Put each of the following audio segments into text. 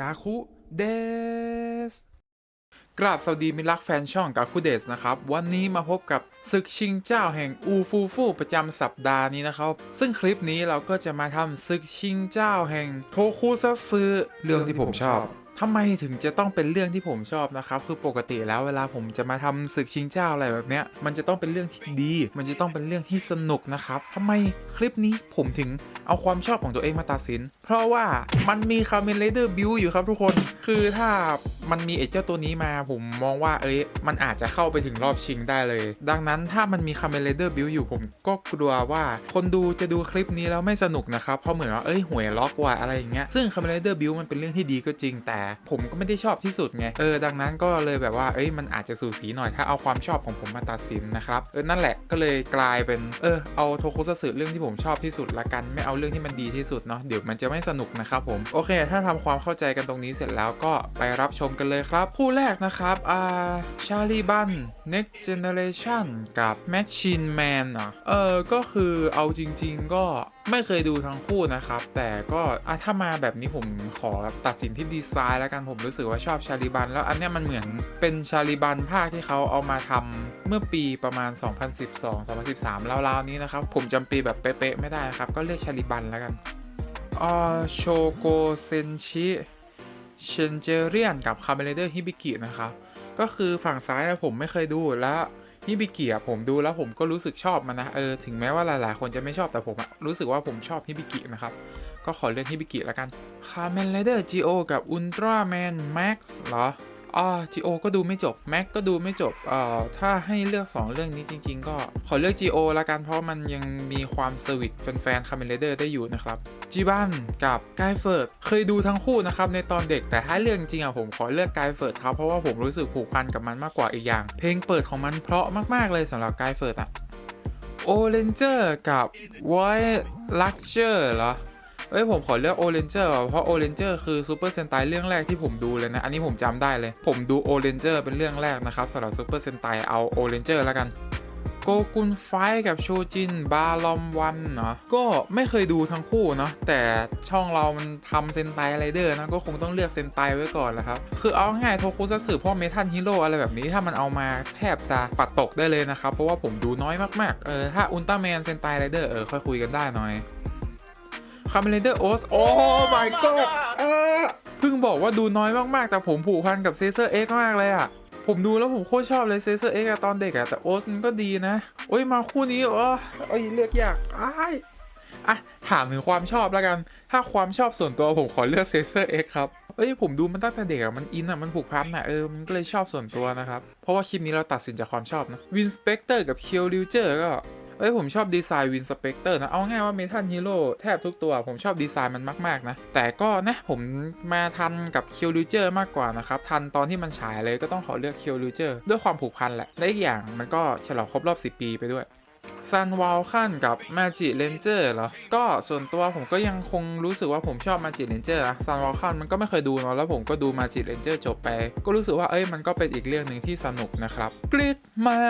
กาคุเดสกราบสวัสดีมิรักแฟนช่องกาคุเดสนะครับ วันนี้มาพบกับศึกชิงเจ้าแห่งอูฟูฟูประจำสัปดาห์นี้นะครับ ซึ่งคลิปนี้เราก็จะมาทำศึกชิงเจ้าแห่งโทคุซัตสึเรื่องที่ผมชอบ ทำไมถึงจะต้องเป็นเรื่องที่ผมชอบนะครับ คือปกติแล้วเวลาผมจะมาทำศึกชิงเจ้าอะไรแบบเนี้ย มันจะต้องเป็นเรื่องที่ดี มันจะต้องเป็นเรื่องที่สนุกนะครับทำไมคลิปนี้ผมถึงเอาความชอบของตัวเองมาตัดสิน เพราะว่ามันมีคาเมนไรเดอร์บิวอยู่ครับทุกคน คือถ้ามันมีไอ้เจ้าตัวนี้มาผมมองว่าเอ้ยมันอาจจะเข้าไปถึงรอบชิงได้เลย ดังนั้นถ้ามันมีคาเมนไรเดอร์บิวอยู่ผมก็กลัวว่าคนดูจะดูคลิปนี้แล้วไม่สนุกนะครับ เพราะเหมือนว่าเอ้ยหวยล็อกว่ะอะไรอย่างเงี้ย ซึ่งคาเมนไรเดอร์บิวมันเป็นเรื่องที่ดีก็จริงแต่ผมก็ไม่ได้ชอบที่สุดไงเออดังนั้นก็เลยแบบว่าเอ้ยมันอาจจะสูสีหน่อยถ้าเอาความชอบของผมมาตัดสินนะครับเออนั่นแหละก็เลยกลายเป็นเออเอาโทโคซัตสึเรื่องที่ผมชอบที่สุดละกันไม่เอาเรื่องที่มันดีที่สุดเนาะเดี๋ยวมันจะไม่สนุกนะครับผมโอเค ถ้าทำความเข้าใจกันตรงนี้เสร็จแล้วก็ไปรับชมกันเลยครับ คู่แรกนะครับอ่าชาลีบัน next generation กับ machine man อะเออก็คือเอาจริง ๆ ก็ไม่เคยดูทั้งคู่นะครับ แต่ก็อถ้ามาแบบนี้ผมขอตัดสินที่ดีไซน์แล้วกันผมรู้สึกว่าชอบชาลีบัน แล้วอันเนี้ยมันเหมือนเป็นชาลีบันภาคที่เขาเอามาทำเมื่อปีประมาณ 2012-2013ราวๆนี้นะครับ ผมจำปีแบบเป๊ะๆไม่ได้นะครับ ก็เรียกชาลีบันแล้วกันอ่าโชโกเซนชิเชนเจเรียนกับคาเมเลเดอร์ฮิบิกินะครับก็คือฝั่งซ้ายนะผมไม่เคยดูแล้ว ฮิบิกิอะผมดูแล้วผมก็รู้สึกชอบมันนะเออถึงแม้ว่าหลายๆ คนจะไม่ชอบแต่ผมรู้สึกว่าผมชอบฮิบิกินะครับก็ขอเลือกฮิบิกิแล้วกันคาเมนไรเดอร์จีโอกับอุลตร้าแมนแม็กซ์เหรอ อ่าจีโอก็ดูไม่จบแม็กก็ดูไม่จบเอ่อถ้าให้เลือก 2 เรื่องนี้จริง ๆ ก็ขอเลือก GO ละกันเพราะมันยังมีความสวิตแฟนๆคาเมนไรเดอร์ได้อยู่นะครับจีบันกับไกเฟิร์ดเคยดูทั้งคู่นะครับในตอนเด็กแต่ถ้าเรื่องจริงอะผมขอเลือกไกเฟิร์ดครับเพราะว่าผมรู้สึกผูกพันกับมันมากกว่าอีกอย่าง เพลงเปิดของมันเพราะมากๆเลยสำหรับไกเฟิร์ดอะโอเ a นเจอร์กับไวท์ลักเจอร์เหรอ เอ้ยผมขอเลือกโอเ a นเจอร์เพราะโอเ a นเจอร์คือซูเปอร์เซนไตเรื่องแรกที่ผมดูเลยนะ อันนี้ผมจำได้เลย ผมดูโอเ a นเจอร์เป็นเรื่องแรกนะครับสำหรับซูเปอร์เซนไตเอาโอเ a นเจอร์แล้วกันโกกุนไฟกับโชจิน บาลอมวันเนาะก็ไม่เคยดูทั้งคู่เนาะแต่ช่องเรามันทำเซนไตไรเดอร์นะ ก็คงต้องเลือกเซนไตไว้ก่อนแหละครับ คือเอาง่ายโทคุซัตสึพ่อเมทัลฮีโร่อะไรแบบนี้ถ้ามันเอามาแทบจะปัดตกได้เลยนะครับ เพราะว่าผมดูน้อยมากๆ เออ ถ้าอุลตร้าแมนเซนไตไรเดอร์เออค่อยคุยกันได้หน่อย คาเมเลเดอร์โอสโอ้ my god เออเพิ่งบอกว่าดูน้อยมากๆ แต่ผมผูกพันกับเซเซอร์เอ็กมากเลยอะผมดูแล้วผมโคตรชอบเลยเซเซอร์เอ็กตอนเด็กอะแต่โอสมันก็ดีนะ โอ้ยมาคู่นี้อ๋อเอ้ยเลือกยากอ้ายอะถามถึงความชอบแล้วกัน ถ้าความชอบส่วนตัวผมขอเลือกเซเซอร์เอ็กครับเอ้ยผมดูมันตั้งแต่เด็กอะมันอินอะมันผูกพันอะเออมันก็เลยชอบส่วนตัวนะครับ เพราะว่าคลิปนี้เราตัดสินจากความชอบนะวินสเปกเตอร์กับเคียวริวเจอร์ก็ เอ้ยผมชอบดีไซน์วินสเปกเตอร์นะ เอาง่ายว่าเมทัลฮีโร่แทบทุกตัวผมชอบดีไซน์มันมาก ๆ นะ แต่ก็นะผมมาทันกับคิวลูเจอร์มากกว่านะครับ ทันตอนที่มันฉายเลยก็ต้องขอเลือกคิวลูเจอร์ด้วยความผูกพันแหละและอีกอย่างมันก็ฉลองครบรอบ 10 ปีไปด้วย ซันวาลคันกับมาจิเลนเจอร์เหรอ ก็ส่วนตัวผมก็ยังคงรู้สึกว่าผมชอบมาจิเลนเจอร์นะซันวาลคันมันก็ไม่เคยดูเนาะแล้วผมก็ดูมาจิเลนเจอร์จบไป ก็รู้สึกว่าเอ้ยมันก็เป็นอีกเรื่องหนึ่งที่สนุกนะครับกริดมา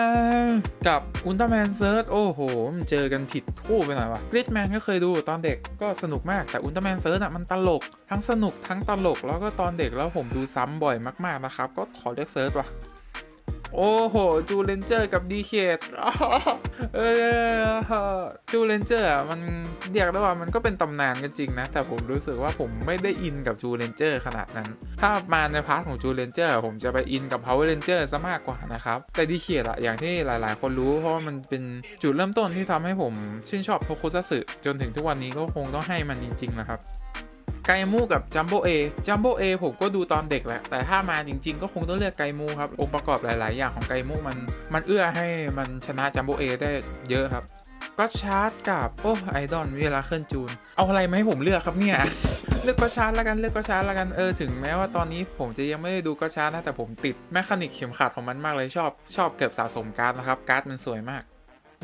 กับอุลตร้าแมนเซิร์ชโอ้โหมันเจอกันผิดคู่ไปหน่อยวะกริดแมนก็เคยดูตอนเด็กก็สนุกมากแต่อุลตร้าแมนเซิร์ชอะมันตลก ทั้งสนุกทั้งตลกแล้วก็ตอนเด็กแล้วผมดูซ้ำบ่อยมากๆนะครับก็ขอเลือกเซิร์ชว่ะ โอ้โห จูเลนเจอร์กับดีเคดเออจูเลนเจอร์อะมันเรียกได้ว่ามันก็เป็นตำนานกันจริงนะ แต่ผมรู้สึกว่าผมไม่ได้อินกับจูเลนเจอร์ขนาดนั้น ถ้ามาในพาร์ทของจูเลนเจอร์ผมจะไปอินกับพาวเวอร์เรนเจอร์ซะมากกว่านะครับ แต่ดีเคดอะอย่างที่หลายๆ คนรู้เพราะว่ามันเป็นจุดเริ่มต้นที่ทำให้ผมชื่นชอบโทโคซัสึจนถึงทุกวันนี้ก็คงต้องให้มันจริง ๆ นะครับ ไกมูกับจัมโบเอจัมโบเอผมก็ดูตอนเด็กแหละ แต่ถ้ามาจริง ๆ ก็คงต้องเลือกไกมูครับ องค์ประกอบหลาย ๆ อย่างของไกมูมัน มันเอื้อให้มันชนะจัมโบเอได้เยอะครับก็ชาร์จกับโอ้ไอดอนเวลาเคลื่อนจูน เอาอะไรมาให้ผมเลือกครับเนี่ยเลือกก็ชาร์จแล้วกันเลือกก็ชาร์จแล้วกันเออถึงแม้ว่าตอนนี้ผมจะยังไม่ได้ดูก็ชาร์จนะแต่ผมติดแมคานิกเข็มขัดของมันมากเลยชอบชอบเก็บสะสมการ์ดนะครับการ์ดมันสวยมาก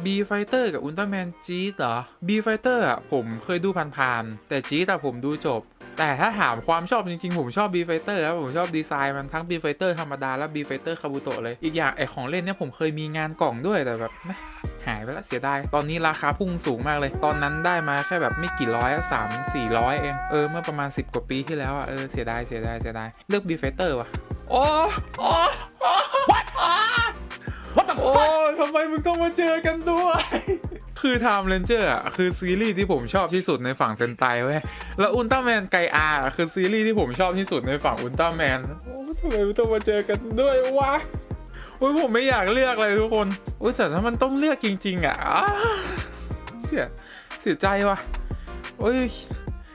B Fighter กับ Ultraman จี๊ดเหรอ B Fighter อะผมเคยดูผ่านๆแต่จี๊ดอะผมดูจบ แต่ถ้าถามความชอบจริงๆ ผมชอบ B Fighter ครับผมชอบดีไซน์มันทั้ง B Fighter ธรรมดาและ B Fighter คาบุโตะเลย อีกอย่างไอของเล่นเนี่ยผมเคยมีงานกล่องด้วยแต่แบบนะหายไปแล้วเสียดาย ตอนนี้ราคาพุ่งสูงมากเลย ตอนนั้นได้มาแค่แบบไม่กี่ร้อยสามสี่ร้อยเอง เออ เมื่อประมาณ 10 กว่าปีที่แล้วอะ เออ เสียดาย เสียดาย เสียดาย เลือกบีเฟเตอร์ว่ะ โอ้โอ้โอ้ What What the โอ้ ทำไมมึงต้องมาเจอกันด้วย คือ Time Ranger อะคือซีรีส์ที่ผมชอบที่สุดในฝั่งเซนไตเว้ย แล้วอุลตร้าแมนไกอาร์คือซีรีส์ที่ผมชอบที่สุดในฝั่งอุลตร้าแมนโอ้ทำไมมันต้องมาเจอกันด้วยวะโอ้ยผมไม่อยากเลือกเลยทุกคนโอ้ยแต่ถ้ามันต้องเลือกจริง ๆ อะอ้าเสียเสียใจว่ะโอ้ย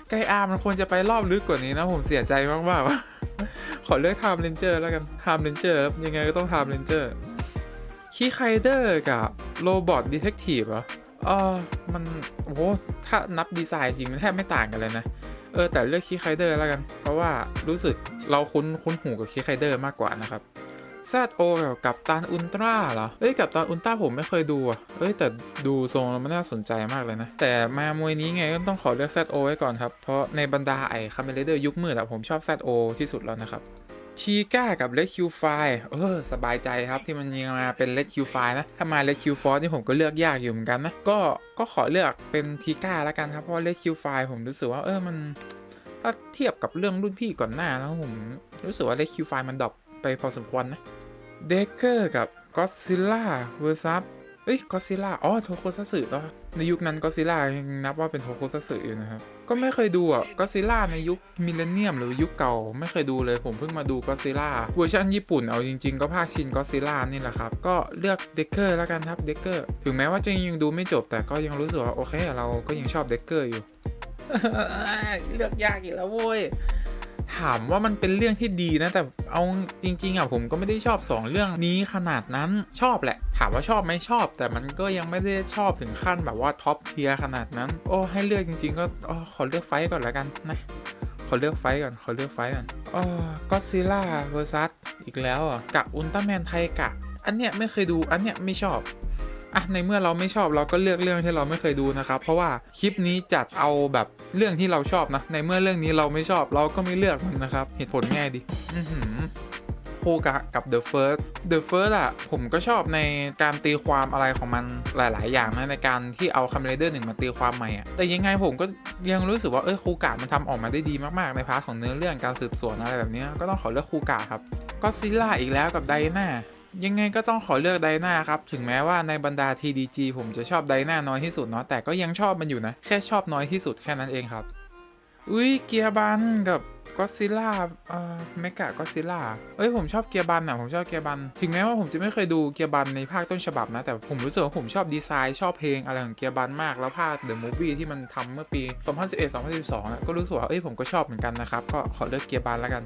ไกอาร์มันควรจะไปรอบลึกกว่านี้นะ ผมเสียใจมากๆว่ะขอเลือกไทม์เรนเจอร์แล้วกันไทม์เรนเจอร์ยังไงก็ต้องไทม์เรนเจอร์ คีไคเดอร์กับโรบอทดีเทคทีฟเหรอเออมันโอ้โหถ้านับดีไซน์จริงมันแทบไม่ต่างกันเลยนะ เออ แต่เลือกคีไคเดอร์แล้วกัน เพราะว่ารู้สึกเราคุ้นคุ้นหูกับคีไคเดอร์มากกว่านะครับ ZO กับตันอุลตร้าเหรอ เอ้ยกับตันอุลตร้าผมไม่เคยดูอะเอ้ยแต่ดูทรงมันน่าสนใจมากเลยนะ แต่มามวยนี้ไงก็ต้องขอเลือก ZO ไว้ก่อนครับ เพราะในบรรดาไอ้คาเมเลเดอร์ยุคมืดอะผมชอบ ZO ที่สุดแล้วนะครับ ทีก้ากับ Red Q f i เออสบายใจครับที่มันยังมาเป็น Red Q f i นะถ้ามา Red Q Force นี่ผมก็เลือกยากอยู่เหมือนกันนะก็ก็ขอเลือกเป็นทีก้าแล้วกันครับเพราะ Red Q f i ผมรู้สึกว่าเออมันถ้าเทียบกับเรื่องรุ่นพี่ก่อนหน้าแล้วผมรู้สึกว่า Red Q f i มันดรอปไปพอสมควรนะเดเกอร์กับก็ซิล่าเวอร์ซับเอ้ยก็ซิล่าอ๋อโทโคซัสึเหรอในยุคนั้นก็ซิล่ายังนับว่าเป็นโทโคซัสึอยู่นะครับ ก็ไม่เคยดูอะก็ซิล่าในยุคมิเลเนียมหรือยุคเก่า ไม่เคยดูเลยผมเพิ่งมาดูก็ซิล่าเวอร์ชันญี่ปุ่นเอาจริง ๆ ก็ภาคชินก็ซิล่านี่แหละครับ ก็เลือกเดเกอร์แล้วกันครับเดเกอร์ถึงแม้ว่าจะยังดูไม่จบแต่ก็ยังรู้สึกว่าโอเค เราก็ยังชอบเดเกอร์อยู่เลือกยากอีกแล้วโว้ย ถามว่ามันเป็นเรื่องที่ดีนะแต่เอาจริงๆอะผมก็ไม่ได้ชอบ 2 เรื่องนี้ขนาดนั้นชอบแหละ ถามว่าชอบไหมชอบ แต่มันก็ยังไม่ได้ชอบถึงขั้นแบบว่าท็อปเทียร์ขนาดนั้น โอ้ให้เลือกจริง ๆ ก็อขอเลือกไฟก่อนแล้วกันนะขอเลือกไฟก่อนขอเลือกไฟก่อนอ๋อก็ซิล่าเวอร์ซัสอีกแล้วอะกับอุลตร้าแมนไทกะอันเนี้ยไม่เคยดูอันเนี้ยไม่ชอบ อะในเมื่อเราไม่ชอบเราก็เลือกเรื่องที่เราไม่เคยดูนะครับ เพราะว่าคลิปนี้จัดเอาแบบเรื่องที่เราชอบนะ ในเมื่อเรื่องนี้เราไม่ชอบเราก็ไม่เลือกมันนะครับ เหตุผลง่ายดิอือหือโคกะกับ The First The First อะผมก็ชอบในการตีความอะไรของมันหลาย ๆ อย่างนะในการที่เอาคัมเ a เดอร์หนึ่งมาตีความใหม่อะแต่ยังไงผมก็ยังรู้สึกว่าเออคูกะมันทำออกมาได้ดีมาก ๆ ในพาร์ทของเนื้อเรื่องการสืบสวนอะไรแบบนี้ก็ต้องขอเลือกคูกะครับก็ซิล่าอีกแล้วกับไดนา ยังไงก็ต้องขอเลือกไดนาครับ ถึงแม้ว่าในบรรดา TDG ผมจะชอบไดนาน้อยที่สุดเนาะแต่ก็ยังชอบมันอยู่นะ แค่ชอบน้อยที่สุดแค่นั้นเองครับ อุ้ยเกียร์บันกับก็ซิล่าเอ่อเมกะก็ซิล่าเอ้ยผมชอบเกียร์บันอะผมชอบเกียร์บัน ถึงแม้ว่าผมจะไม่เคยดูเกียร์บันในภาคต้นฉบับนะ แต่ผมรู้สึกว่าผมชอบดีไซน์ชอบเพลงอะไรของเกียร์บันมาก แล้วภาคเดอะมูฟวี่ที่มันทำเมื่อปี 2011-2012อะก็รู้สึกว่าเอ้ยผมก็ชอบเหมือนกันนะครับ ก็ขอเลือกเกียร์บันแล้วกัน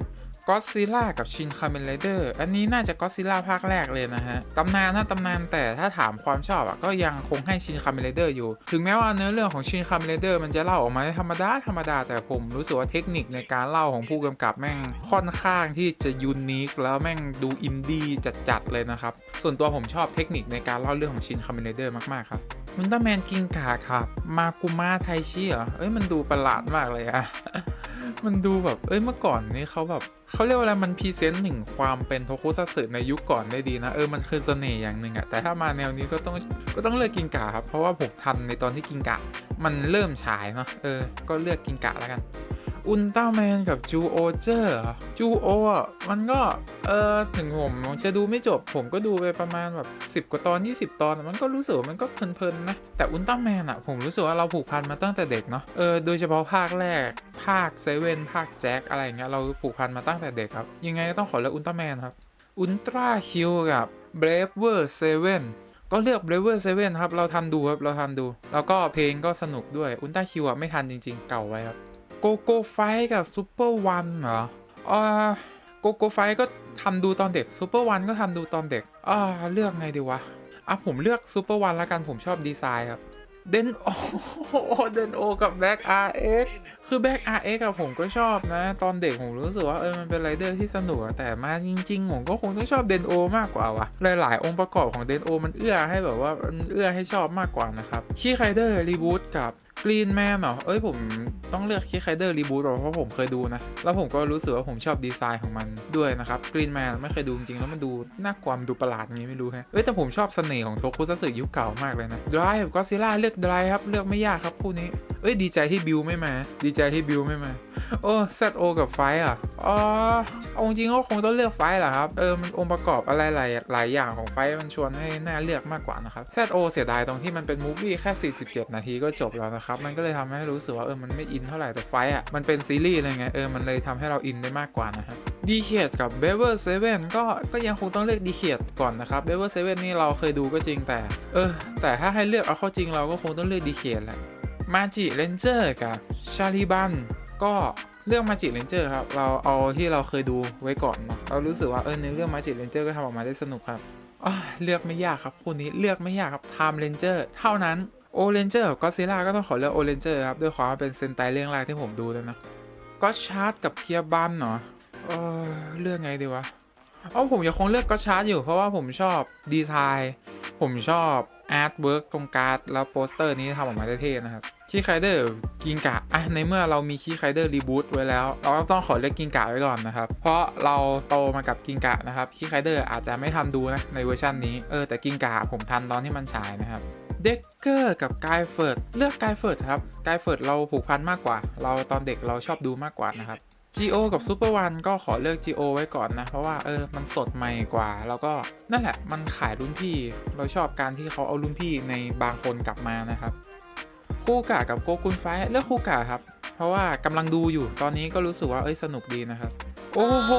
ก็ซิล่ากับชินคาเมนไรเดอร์อันนี้น่าจะก็ซิล่าภาคแรกเลยนะฮะตำนานนะตำนานแต่ถ้าถามความชอบอะก็ยังคงให้ชินคาเมนไรเดอร์อยู่ ถึงแม้ว่าเนื้อเรื่องของชินคาเมนไรเดอร์มันจะเล่าออกมาธรรมดาธรรมดาแต่ผมรู้สึกว่าเทคนิคในการเล่าของผู้กำกับแม่งค่อนข้างที่จะยูนิคแล้วแม่งดูอินดี้จัดๆเลยนะครับส่วนตัวผมชอบเทคนิคในการเล่าเรื่องของชินคาเมนไรเดอร์มากๆครับอุลตร้าแมนกิงกาครับ มากุมาไทชิเหรอ เอ้ย มันดูประหลาดมากเลยอะ มันดูแบบ เอ้ย เมื่อก่อนนี้เขาแบบเขาเรียกว่าอะไร มันพรีเซนต์ถึงความเป็นโทคุซัตสึในยุคก่อนได้ดีนะ เออ มันคือเสน่ห์อย่างหนึ่งอะแต่ถ้ามาแนวนี้ก็ต้อง ก็ต้องเลือกกิงกะครับ เพราะว่าผมทันในตอนที่กิงกะ มันเริ่มฉายเนาะ เออ ก็เลือกกิงกะแล้วกัน อุลตร้าแมนกับจูโอเจอร์จูโออะมันก็ เออถึงผมจะดูไม่จบผมก็ดูไปประมาณแบบ 10 กว่าตอน 20 ตอน มันก็รู้สึกมันก็เพลินๆนะ แต่อุลตร้าแมนอะผมรู้สึกว่าเราผูกพันมาตั้งแต่เด็กเนาะเออโดยเฉพาะภาคแรก ภาคเซเว่นภาคแจ็คอะไรเงี้ยเราผูกพันมาตั้งแต่เด็กครับ ยังไงก็ต้องขอเลือกอุลตร้าแมนครับอุลตร้าคิวกับเบรฟเวอร์เซเว่นก็เลือก Braver 7 ครับ เราทันดูครับ เราทันดู แล้วก็เพลงก็สนุกด้วย อุลตร้าคิวอะ ไม่ทันจริงๆ เก่าไว้ครับ โกโก้ไฟกับซูเปอร์วันเหรออ่าโกโก้ไฟก็ทันดูตอนเด็กซูเปอร์วันก็ทันดูตอนเด็กอ่าเลือกไงดีวะอะผมเลือกซูเปอร์วันละกันผมชอบดีไซน์ครับเดนโอเดนโอกับแบ็กอาร์เอ็กคือแบ็กอาร์เอ็กอะผมก็ชอบนะ ตอนเด็กผมรู้สึกว่าเออมันเป็นไรเดอร์ที่สนุกแต่มาจริง ๆ ผมก็คงต้องชอบเดนโอมากกว่าวะหลาย ๆ องค์ประกอบของเดนโอมันเอื้อให้แบบว่ามันเอื้อให้ชอบมากกว่านะครับคีไคเดอร์รีบูทกับ กรีนแมนเหรอ เอ้ยผมต้องเลือกคิคไคเดอร์รีบูทเพราะผมเคยดูนะ แล้วผมก็รู้สึกว่าผมชอบดีไซน์ของมันด้วยนะครับกรีนแมนไม่เคยดูจริงแล้วมันดูน่ากลัวมันดูประหลาดงี้ไม่รู้ฮะ เอ้ยแต่ผมชอบเสน่ห์ของโทคุซัสึยุคเก่ามากเลยนะดรายกับก็ซิล่าเลือกดรายครับ เลือกไม่ยากครับคู่นี้ เอ้ยดีใจที่บิวไม่มา ดีใจที่บิวไม่มา โอ้เซตโอกับไฟอะอ๋อเอาจริงๆก็คงต้องเลือกไฟแหละครับ เออมันองค์ประกอบอะไรหลายหลายอย่างของไฟมันชวนให้น่าเลือกมากกว่านะครับเซตโอเสียดายตรงที่มันเป็นมูฟวี่แค่ 47 นาทีก็จบแล้วนะครับมันก็เลยทำให้รู้สึกว่าเออมันไม่อินเท่าไหร่แต่ไฟอะมันเป็นซีรีส์เลยไงเออมันเลยทำให้เราอินได้มากกว่านะฮะดีเคดกับเบเวอร์เซเว่นก็ก็ยังคงต้องเลือกดีเคดก่อนนะครับเบเวอร์เซเว่นนี่เราเคยดูก็จริงแต่ เออ แต่ถ้าให้เลือกเอาเข้าจริงเราก็คงต้องเลือกดีเคดแหละมาจิเลนเจอร์กับชาลีบันก็เรื่องมาจิเลนเจอร์ครับ เราเอาที่เราเคยดูไว้ก่อนเนาะเรารู้สึกว่าเออในเรื่องมาจิเลนเจอร์ก็ทำออกมาได้สนุกครับเลือกไม่ยากครับคู่นี้เลือกไม่ยากครับไทม์เลนเจอร์เท่านั้น โอเลนเจอร์กับก็ซิล่าก็ต้องขอเลือกโอเลนเจอร์ครับ ด้วยความเป็นเซนไตเรื่องแรกที่ผมดูเลยนะก็ชาร์ดกับเคียบันเนาะเออเลือกไงดีวะเอาผมยังคงเลือกก็ชาร์ดอยู่เพราะว่าผมชอบดีไซน์ผมชอบอาร์ตเวิร์กตรงการ์ดแล้วโปสเตอร์นี้ทำออกมาได้เท่นะครับคีย์ไคเดอร์กิงกะอะในเมื่อเรามีคีย์ไคเดอร์รีบูตไว้แล้ว เราก็ต้องขอเลือกกิงกะไว้ก่อนนะครับ เพราะเราโตมากับกิงกะนะครับคีย์ไคเดอร์อาจจะไม่ทันดูนะในเวอร์ชันนี้เออแต่กิงกะผมทันตอนที่มันฉายนะครับ เด็กเกอร์กับกายเฟิร์ดเลือกกายเฟิร์ดครับกายเฟิร์ดเราผูกพันมากกว่า เราตอนเด็กเราชอบดูมากกว่านะครับ GO กับซูเปอร์วันก็ขอเลือก GO ไว้ก่อนนะ เพราะว่าเออมันสดใหม่กว่า แล้วก็นั่นแหละมันขายรุ่นพี่ เราชอบการที่เขาเอารุ่นพี่ในบางคนกลับมานะครับคู่กะกับโกกุนไฟเลือกคู่กะครับ เพราะว่ากำลังดูอยู่ตอนนี้ก็รู้สึกว่าเอ้ยสนุกดีนะครับ โอ้โห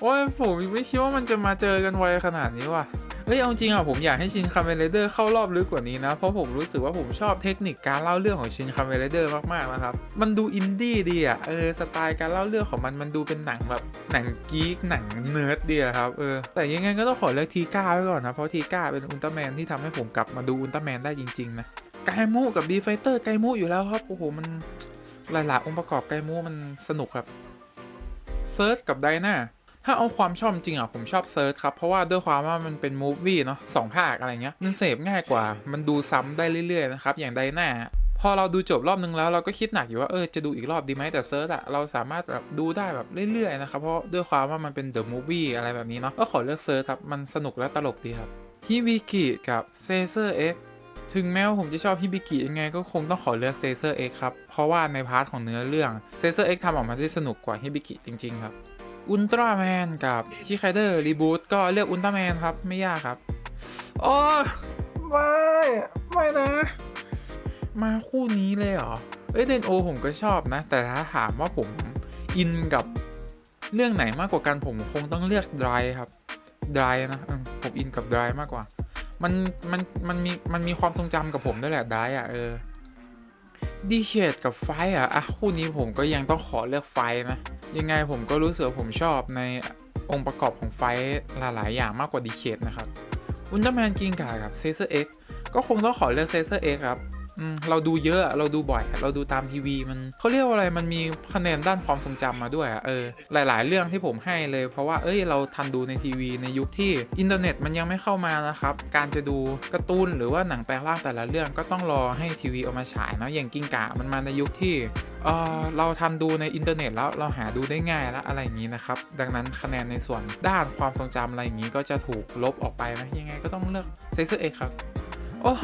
โอ้ยผมไม่คิดว่ามันจะมาเจอกันไวขนาดนี้ว่ะ เฮ้ยเอาจริงอะผมอยากให้ชินคาเมเลเดอร์เข้ารอบลึกกว่านี้นะ เพราะผมรู้สึกว่าผมชอบเทคนิคการเล่าเรื่องของชินคาเมเลเดอร์มากๆนะครับ มันดูอินดี้ดีอะเออสไตล์การเล่าเรื่องของมันมันดูเป็นหนังแบบหนังกีกหนังเนิร์ดดีอะครับเออแต่ยังไงก็ต้องขอเลือกทีก้าไว้ก่อนนะ เพราะทีก้าเป็นอุลตร้าแมนที่ทำให้ผมกลับมาดูอุลตร้าแมนได้จริงๆนะไกมูกับบีไฟเตอร์ไกมูอยู่แล้วครับโอ้โหมันหลายๆองค์ประกอบไกมูมันสนุกครับเซิร์ชกับไดนา ถ้าเอาความชอบจริงอะผมชอบเซิร์ชครับ เพราะว่าด้วยความว่ามันเป็นมูฟวี่เนาะสองภาคอะไรเงี้ยมันเสพง่ายกว่า มันดูซ้ำได้เรื่อยๆนะครับอย่างไดนาพอเราดูจบรอบนึงแล้วเราก็คิดหนักอยู่ว่าเออจะดูอีกรอบดีไหมแต่เซิร์ชอะเราสามารถแบบดูได้แบบเรื่อยๆนะครับเพราะด้วยความว่ามันเป็นเดอะมูฟวี่อะไรแบบนี้เนาะก็ขอเลือกเซิร์ชครับมันสนุกและตลกดีครับฮิบิกิกับเซเซอร์เอ็กถึงแม้ว่าผมจะชอบฮิบิกิยังไงก็คงต้องขอเลือกเซเซอร์เอ็กครับ เพราะว่าในพาร์ทของเนื้อเรื่องเซเซอร์เอ็กทำออกมาได้สนุกกว่าฮิบิกิจริง ๆ ครับ อุลตร้าแมนกับคีไคเดอร์รีบูตก็เลือกอุลตร้าแมนครับไม่ยากครับโอ้ไม่ไม่นะ มาคู่นี้เลยเหรอ เอ้ยเดนโอผมก็ชอบนะ แต่ถ้าถามว่าผมอินกับเรื่องไหนมากกว่ากันผมคงต้องเลือกดรายครับดรายนะเออผมอินกับดรายมากกว่า มันมันมันมีมันมีความทรงจำกับผมด้วยแหละดรายอะเออดีเคดกับไฟท์อะอะคู่นี้ผมก็ยังต้องขอเลือกไฟท์นะ ยังไงผมก็รู้สึกผมชอบในองค์ประกอบของไฟหลาย ๆ อย่างมากกว่าดีเคทนะครับอุลตร้าแมนกิงกากับเซเซอร์เอ็กก็คงต้องขอเลือกเซเซอร์เอ็กครับ เราดูเยอะเราดูบ่อย เราดูตามทีวีมันเขาเรียกว่าอะไรมันมีคะแนนด้านความทรงจำมาด้วยอะเออหลาย ๆ เรื่องที่ผมให้เลย เพราะว่าเอ้ยเราทันดูในทีวีในยุคที่อินเทอร์เน็ตมันยังไม่เข้ามานะครับการจะดูการ์ตูนหรือว่าหนังแปลงร่างแต่ละเรื่องก็ต้องรอให้ทีวีเอามาฉายเนาะอย่างกิงกามันมาในยุคที่เออเราทันดูในอินเทอร์เน็ตแล้วเราหาดูได้ง่ายแล้วอะไรอย่างนี้นะครับ ดังนั้นคะแนนในส่วนด้านความทรงจำอะไรอย่างนี้ก็จะถูกลบออกไปนะยังไงก็ต้องเลือกเซเซอร์เอกครับ โอ้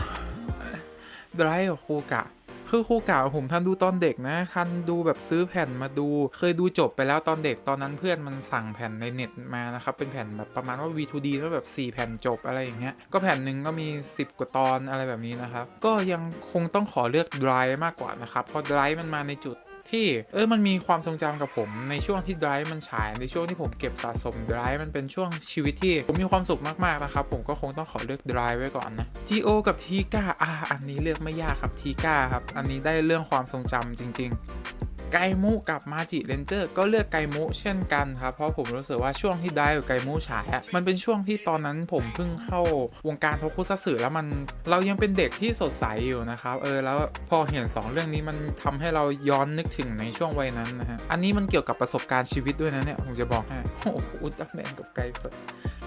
ไดรฟ์คูกะคือคูกะผมท่านดูตอนเด็กนะท่านดูแบบซื้อแผ่นมาดู เคยดูจบไปแล้วตอนเด็กตอนนั้นเพื่อนมันสั่งแผ่นในเน็ตมานะครับเป็นแผ่นแบบประมาณว่า V2D แล้วแบบ 4 แผ่นจบอะไรอย่างเงี้ยก็แผ่นหนึ่งก็มี 10 กว่าตอนอะไรแบบนี้นะครับก็ยังคงต้องขอเลือก Dry มากกว่านะครับเพราะ Dry มันมาในจุด ที่เออมันมีความทรงจำกับผมในช่วงที่ไดรฟ์มันฉายในช่วงที่ผมเก็บสะสมไดรฟ์มันเป็นช่วงชีวิตที่ผมมีความสุขมากๆนะครับผมก็คงต้องขอเลือกไดรฟ์ไว้ก่อนนะ GO กับ t ีก้าอะอันนี้เลือกไม่ยากครับ t ีก้าครับอันนี้ได้เรื่องความทรงจำจริง ๆ ไกมุกับมาจิเรนเจอร์ก็เลือกไกมุเช่นกันครับเพราะผมรู้สึกว่าช่วงที่ไดกับไกมุฉายอะมันเป็นช่วงที่ตอนนั้นผมเพิ่งเข้าวงการโทคุซัตสึแล้วมันเรายังเป็นเด็กที่สดใสอยู่นะครับเออแล้วพอเห็นสองเรื่องนี้มันทำให้เราย้อนนึกถึงในช่วงวัยนั้นนะฮะอันนี้มันเกี่ยวกับประสบการณ์ชีวิตด้วยนะเนี่ยผมจะบอกให้โอ้อุลตร้าแมนกับไกเฟิร์ด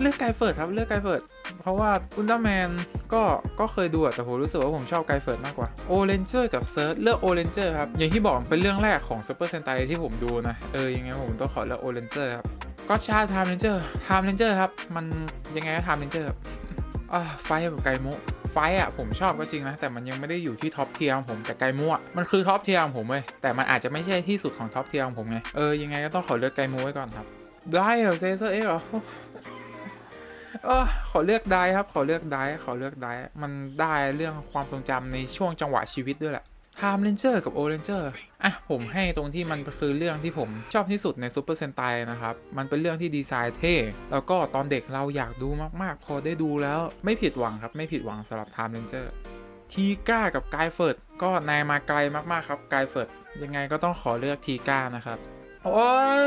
เลือกไกเฟิร์ดครับเลือกไกเฟิร์ดเพราะว่าอุลตร้าแมนก็ก็เคยดูแต่ผมรู้สึกว่าผมชอบไกเฟิร์ดมากกว่าโอเรนเจอร์กับเซิร์ชเลือกโอเรนเจอร์ครับอย่างที่บอกเป็นเรื่องแรกของสองซูเปอร์เซนไตที่ผมดูนะ เออ ยังไงผมต้องขอเลือกโอเรนเจอร์ครับก็ชาไทม์เรนเจอร์ไทม์เรนเจอร์ครับ มันยังไงก็ไทม์เรนเจอร์ครับอะไฟกับไกมุไฟอะผมชอบก็จริงนะ แต่มันยังไม่ได้อยู่ที่ท็อปเทียร์ของผมแต่ไกมุอะมันคือท็อปเทียร์ของผมเว้ยแต่มันอาจจะไม่ใช่ที่สุดของท็อปเทียร์ของผมไงเออยังไงก็ต้องขอเลือกไกมุไว้ก่อนครับได้เหรอเซเซอร์เอ็กเหรอเออขอเลือกได้ครับขอเลือกได้ขอเลือกได้มันได้เรื่องความทรงจำในช่วงจังหวะชีวิตด้วยแหละ ไทม์เรนเจอร์กับโอเรนเจอร์อะผมให้ตรงที่มันคือเรื่องที่ผมชอบที่สุดในซูเปอร์เซนไตนะครับ มันเป็นเรื่องที่ดีไซน์เท่แล้วก็ตอนเด็กเราอยากดูมากๆ พอได้ดูแล้วไม่ผิดหวังครับ ไม่ผิดหวังสำหรับไทม์เรนเจอร์ทีก้ากับไกเฟิร์ดก็นายมาไกลมากๆครับไกเฟิร์ดยังไงก็ต้องขอเลือกทีก้านะครับโอ้ย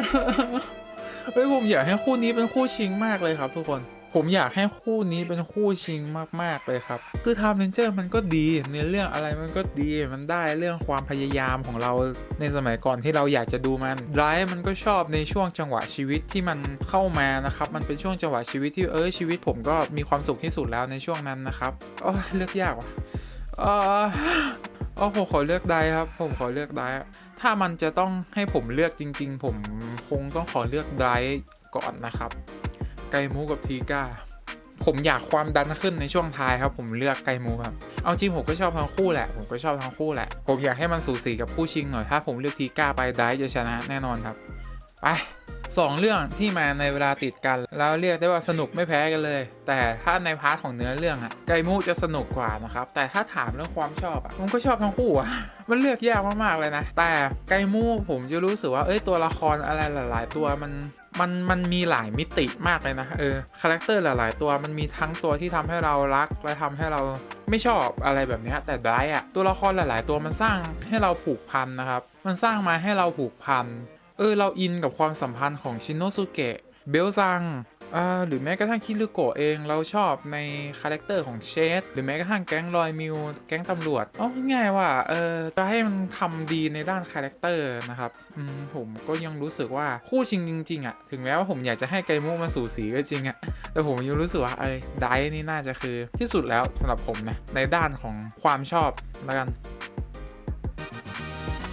เฮ้ยผมอยากให้คู่นี้เป็นคู่ชิงมากเลยครับทุกคน ผมอยากให้คู่นี้เป็นคู่ชิงมาก ๆ เลยครับ คือทำเ e นเจอร์มันก็ดีเนื้อเรื่องอะไรมันก็ดี มันได้เรื่องความพยายามของเราในสมัยก่อนที่เราอยากจะดูมันไ i ฟ์มันก็ชอบในช่วงจังหวะชีวิตที่มันเข้ามานะครับ มันเป็นช่วงจังหวะชีวิตที่เออชีวิตผมก็มีความสุขที่สุดแล้วในช่วงนั้นนะครับโอ้ยเลือกยากว่ะเอออ๋อผมขอเลือกไดครับ ผมขอเลือกไดถ้ามันจะต้องให้ผมเลือกจริง ๆ ผมคงต้องขอเลือกไดก่อนนะครับ ไกมูกับทีก้าผมอยากความดันขึ้นในช่วงท้ายครับ ผมเลือกไกมูครับ เอาจริงผมก็ชอบทั้งคู่แหละ ผมก็ชอบทั้งคู่แหละ ผมอยากให้มันสูสีกับคู่ชิงหน่อย ถ้าผมเลือกทีก้าไปได้จะชนะแน่นอนครับ ไปสองเรื่องที่มาในเวลาติดกัน แล้วเรียกได้ว่าสนุกไม่แพ้กันเลย แต่ถ้าในพาร์ทของเนื้อเรื่องอะไกมูจะสนุกกว่านะครับ แต่ถ้าถามเรื่องความชอบอะผมก็ชอบทั้งคู่อะมันเลือกยากมากๆเลยนะ แต่ไกมูผมจะรู้สึกว่าเอ้ยตัวละครอะไรหลาย ๆ ตัวมัน มันมันมีหลายมิติมากเลยนะเออคาแรคเตอร์หลาย ๆ ตัวมันมีทั้งตัวที่ทำให้เรารักและทำให้เราไม่ชอบอะไรแบบนี้แต่ได้อะตัวละครหลาย ๆ ตัวมันสร้างให้เราผูกพันนะครับ มันสร้างมาให้เราผูกพันเออเราอินกับความสัมพันธ์ของชินโนสุเกะเบลซัง หรือแม้กระทั่งคิรุโกะเองเราชอบในคาแรคเตอร์ของเชดหรือแม้กระทั่งแก๊งลอยมิวแก๊งตำรวจเอาง่ายว่าเออจะให้มันทำดีในด้านคาแรคเตอร์นะครับผมก็ยังรู้สึกว่าคู่ชิงจริงๆอะถึงแม้ว่าผมอยากจะให้ไกมุมาสู่สีก็จริงอะแต่ผมยังรู้สึกว่าเอ้ไดนี่น่าจะคือที่สุดแล้วสำหรับผมนะในด้านของความชอบแล้วกัน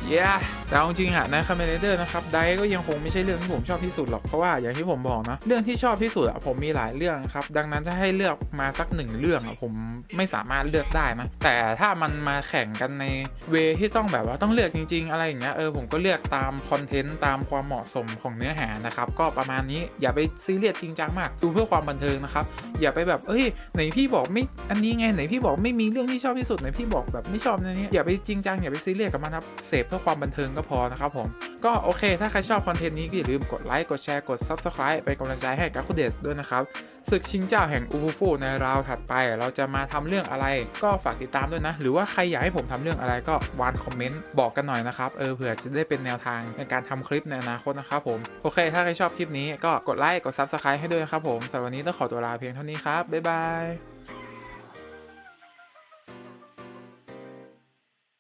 เย้แต่เอาจริงๆอะในคาเมเดอร์นะครับไดก็ยังคงไม่ใช่เรื่องที่ผมชอบที่สุดหรอกเพราะว่าอย่างที่ผมบอกนะเรื่องที่ชอบที่สุดอะผมมีหลายเรื่องครับดังนั้นถ้าให้เลือกมาสักหนึ่งเรื่องอะผมไม่สามารถเลือกได้นะแต่ถ้ามันมาแข่งกันในเวที่ต้องแบบว่าต้องเลือกจริง ๆ อะไรอย่างเงี้ยเออผมก็เลือกตามคอนเทนต์ตามความเหมาะสมของเนื้อหานะครับก็ประมาณนี้อย่าไปซีเรียสจริงจังมาก ดูเพื่อความบันเทิงนะครับอย่าไปแบบเอ้ยไหนพี่บอกไม่อันนี้ไงไหนพี่บอกไม่มีเรื่องที่ชอบที่สุดไหนพี่บอกแบบไม่ชอบในนี้อย่าไปจริงจังอย่าไปซีเรียสกับมันครับเสพเพื่อความบันเทิงก็พอนะครับผม ก็โอเค ถ้าใครชอบคอนเทนต์นี้ก็อย่าลืมกดไลค์ กดแชร์ กด Subscribe เป็นกำลังใจให้กับคุณเดสด้วยนะครับ ศึกชิงเจ้าแห่งอูฟูฟูในราวถัดไป เราจะมาทำเรื่องอะไร ก็ฝากติดตามด้วยนะ หรือว่าใครอยากให้ผมทำเรื่องอะไรก็วานคอมเมนต์บอกกันหน่อยนะครับ เออเผื่อจะได้เป็นแนวทางในการทำคลิปในอนาคตนะครับผม โอเค ถ้าใครชอบคลิปนี้ก็กดไลค์ กด Subscribe ให้ด้วยนะครับผมสำหรับวันนี้ต้องขอตัวลาเพียงเท่านี้ครับบ๊ายบาย